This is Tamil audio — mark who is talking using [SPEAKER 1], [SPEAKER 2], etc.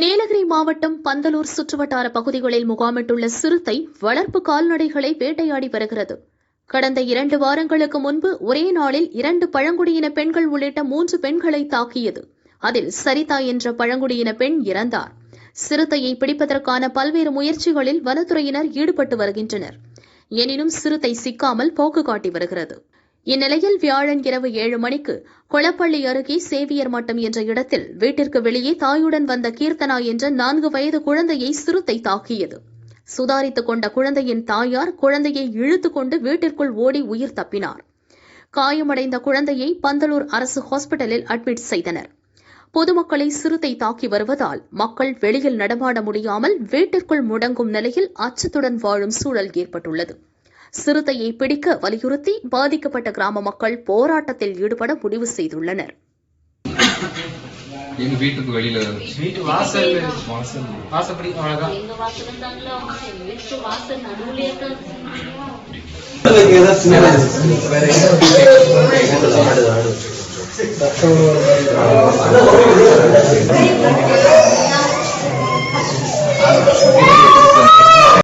[SPEAKER 1] நீலகிரி மாவட்டம் பந்தலூர் சுற்றுவட்டார பகுதிகளில் முகாமிட்டுள்ள சிறுத்தை வளர்ப்பு கால்நடைகளை வேட்டையாடி வருகிறது. கடந்த இரண்டு வாரங்களுக்கு முன்பு ஒரே நாளில் இரண்டு பழங்குடியின பெண்கள் உள்ளிட்ட மூன்று பெண்களை தாக்கியது. அதில் சரிதா என்ற பழங்குடியின பெண் இறந்தார். சிறுத்தையை பிடிப்பதற்கான பல்வேறு முயற்சிகளில் வனத்துறையினர் ஈடுபட்டு வருகின்றனர். எனினும் சிறுத்தை சிக்காமல் போக்கு காட்டி வருகிறது. இந்நிலையில் வியாழன் இரவு ஏழு மணிக்கு கொளப்பள்ளி அருகே சேவியர் மட்டம் என்ற இடத்தில் வீட்டிற்கு வெளியே தாயுடன் வந்த கீர்த்தனா என்ற நான்கு வயது குழந்தையை சிறுத்தை தாக்கியது. சுதாரித்துக் கொண்ட குழந்தையின் தாயார் குழந்தையை இழுத்துக்கொண்டு வீட்டிற்குள் ஓடி உயிர் தப்பினார். காயமடைந்த குழந்தையை பந்தலூர் அரசு ஹாஸ்பிட்டலில் அட்மிட் செய்தனர். பொதுமக்களை சிறுத்தை தாக்கி வருவதால் மக்கள் வெளியில் நடமாட முடியாமல் வீட்டிற்குள் முடங்கும் நிலையில் அச்சத்துடன் வாழும் சூழல் ஏற்பட்டுள்ளது. சிறுத்தையை பிடிக்க வலியுறுத்தி பாதிக்கப்பட்ட கிராம மக்கள் போராட்டத்தில் ஈடுபட முடிவு செய்துள்ளனர்.
[SPEAKER 2] எங்க வீட்டுக்கு வெளியில
[SPEAKER 3] வீட்டு வாசல். வாசல். வாசப்படி அவ்வளவுதான்.